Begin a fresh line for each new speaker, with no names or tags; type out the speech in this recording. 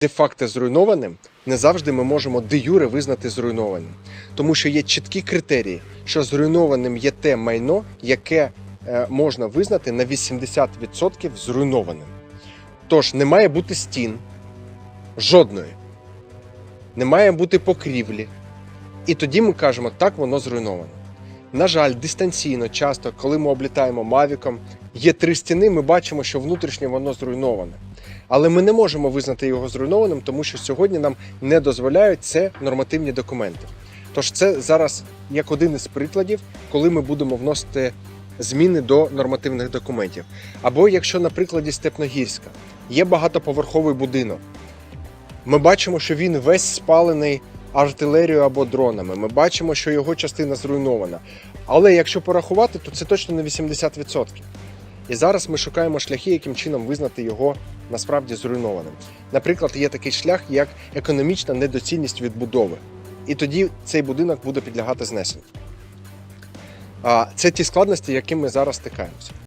де-факто зруйнованим, не завжди ми можемо де-юре визнати зруйнованим. Тому що є чіткі критерії, що зруйнованим є те майно, яке е, можна визнати на 80% зруйнованим. Тож не має бути стін жодної, не має бути покрівлі. І тоді ми кажемо, так воно зруйновано. На жаль, дистанційно, часто, коли ми облітаємо мавіком, є три стіни, ми бачимо, що внутрішнє воно зруйноване. Але ми не можемо визнати його зруйнованим, тому що сьогодні нам не дозволяють це нормативні документи. Тож це зараз як один із прикладів, коли ми будемо вносити зміни до нормативних документів. Або якщо на прикладі Степногірська є багатоповерховий будинок, ми бачимо, що він весь спалений артилерією або дронами. Ми бачимо, що його частина зруйнована. Але якщо порахувати, то це точно не 80%. І зараз ми шукаємо шляхи, яким чином визнати його насправді зруйнованим. Наприклад, є такий шлях, як економічна недоцільність відбудови. І тоді цей будинок буде підлягати знесенню. Це ті складності, якими ми зараз стикаємося.